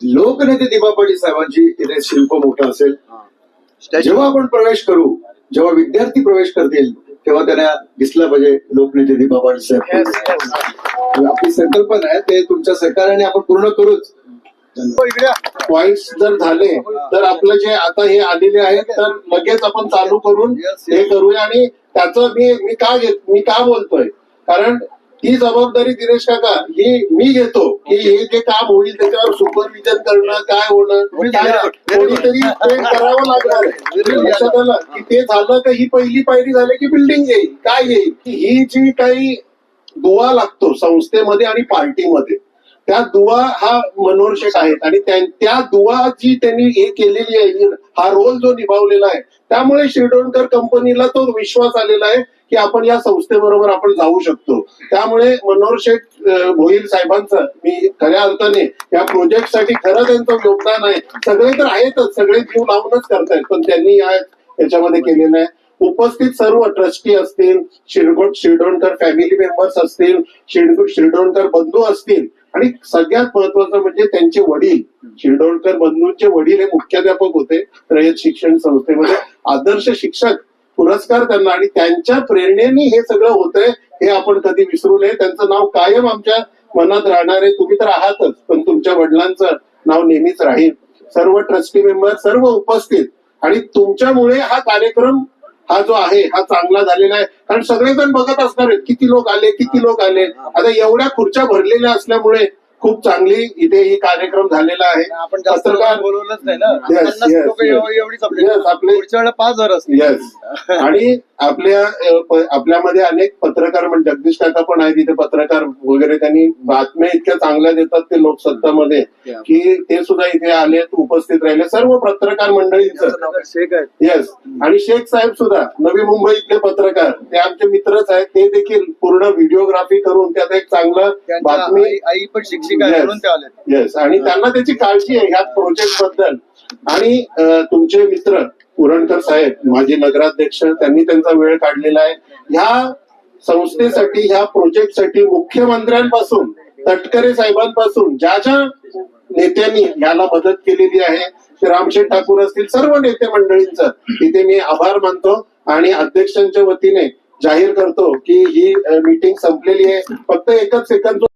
लोकनेते दिबा पाटील साहेबांची इथे शिल्प मोठं असेल. जेव्हा आपण प्रवेश करू जेव्हा विद्यार्थी प्रवेश करतील तेव्हा त्यांना दिसलं पाहिजे लोकनेते दिबा पाटील साहेब आपली संकल्पना आहे ते तुमच्या सहकार्याने आपण पूर्ण करूच. पॉइंट्स जर झाले तर आपलं जे आता हे आलेले आहेत तर लगेच आपण चालू करून हे करूया आणि त्याचं मी मी का घेत मी का बोलतोय? कारण ही जबाबदारी दिनेश काका ही मी घेतो. की हे जे काम होईल त्याच्यावर सुपरविजन करणं काय होणं काय कोणीतरी ते करावं लागणार आहे. की ते झालं का ही पहिली पायरी झाली की बिल्डिंग येईल काय येईल. ही जी काही दुवा लागतो संस्थेमध्ये आणि पार्टीमध्ये त्या दुवा हा मनोहर शेख आहेत. आणि त्या दुवा जी त्यांनी हे केलेली आहे हा रोल जो निभावलेला आहे त्यामुळे शिरडोणकर कंपनीला तो विश्वास आलेला आहे की आपण या संस्थेबरोबर आपण जाऊ शकतो. त्यामुळे मनोहर शेठ भोईर साहेबांचं मी खऱ्या अर्थाने या प्रोजेक्टसाठी खरं त्यांचं योगदान आहे. सगळे तर आहेतच सगळे जीव लावूनच करतायत पण त्यांनी या याच्यामध्ये केलेलं आहे. उपस्थित सर्व ट्रस्टी असतील शिरगोट शिरडोणकर फॅमिली मेंबर्स असतील शिरडोणकर बंधू असतील आणि सगळ्यात महत्वाचं म्हणजे त्यांचे वडील शिरडोळकर बंधूंचे वडील हे मुख्याध्यापक होते रयत शिक्षण संस्थेमध्ये. आदर्श शिक्षक पुरस्कार त्यांना आणि त्यांच्या प्रेरणेने हे सगळं होतंय हे आपण कधी विसरू नये. त्यांचं नाव कायम आमच्या मनात राहणार आहे. तुम्ही तर आहातच पण तुमच्या वडिलांचं नाव नेहमीच राहील. सर्व ट्रस्टी मेंबर सर्व उपस्थित. आणि तुमच्यामुळे हा कार्यक्रम हा जो आहे हा चांगला झालेला आहे. कारण सगळेजण बघत असणार आहेत किती लोक आले किती लोक आले. आता एवढ्या खुर्च्या भरलेल्या असल्यामुळे खूप चांगली इथे ही कार्यक्रम झालेला आहे. आपण जास्त पत्रकार बोलवलंच नाही ना. एवढीच आपली पाच हजार आणि आपल्या आपल्यामध्ये अनेक पत्रकार म्हणजे जगदीश काका पण आहेत तिथे पत्रकार वगैरे त्यांनी बातम्या इतक्या चांगल्या देतात ते लोकसत्तामध्ये. की ते सुद्धा इथे आले उपस्थित राहिले सर्व पत्रकार मंडळींचं. येस आणि शेख साहेब सुद्धा नवी मुंबईतले पत्रकार ते आमचे मित्रच आहेत ते देखील पूर्ण व्हिडिओग्राफी करून त्यात एक चांगलं बातमी आई- पण शिक्षिका आहे येस आणि त्यांना त्याची काळजी आहे ह्या प्रोजेक्टबद्दल. आणि तुमचे मित्र पुरणकर साहेब माजी नगराध्यक्ष त्यांनी त्यांचा वेळ काढलेला आहे. ह्या संस्थेसाठी ह्या प्रोजेक्टसाठी मुख्यमंत्र्यांपासून तटकरे साहेबांपासून ज्या ज्या नेत्यांनी याला मदत केलेली आहे ते रामशेठ ठाकूर असतील सर्व नेते मंडळींचं तिथे मी आभार मानतो आणि अध्यक्षांच्या वतीने जाहीर करतो की ही मीटिंग संपलेली आहे. फक्त एकच सेकंद